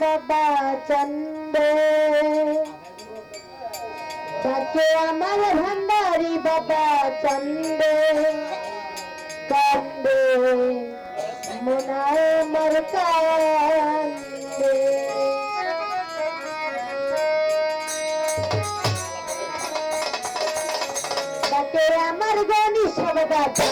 বাবা চন্দে ডাকে আমার ভান্ডারি বাবা চন্দে কান্দে মনায় মর কান্দে। ডাকে আমার গনি সবদা চন্দে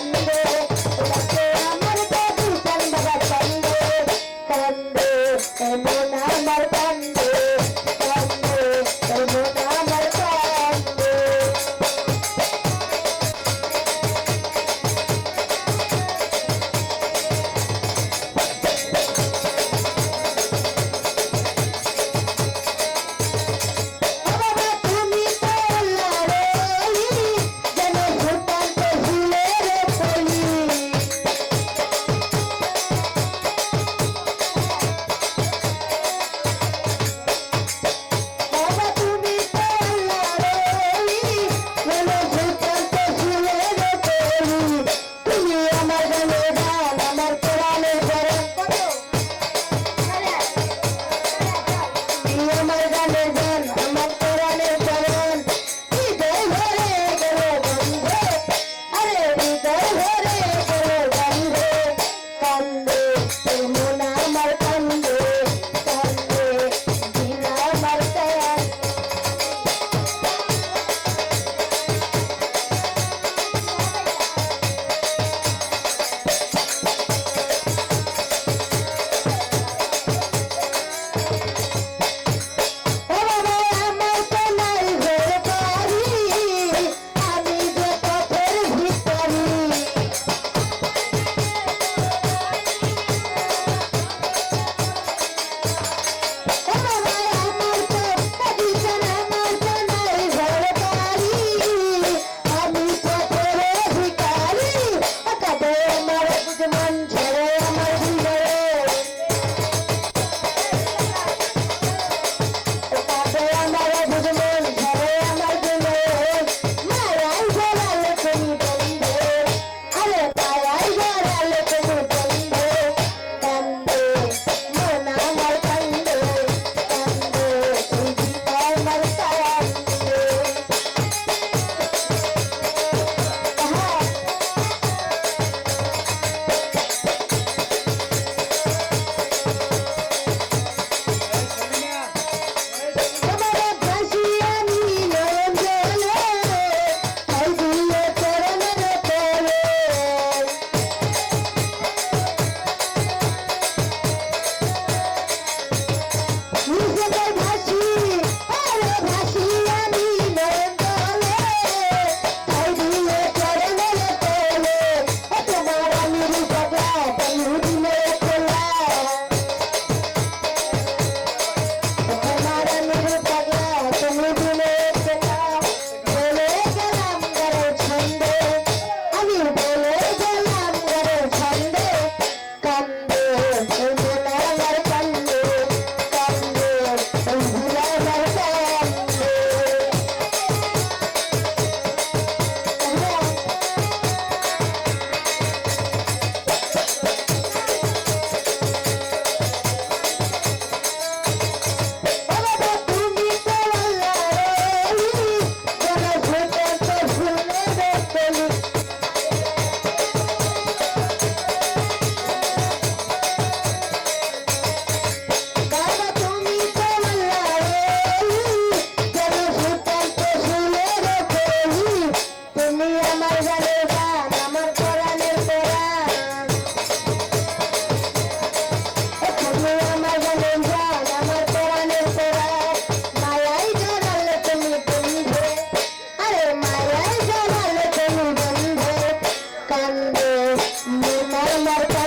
Lord.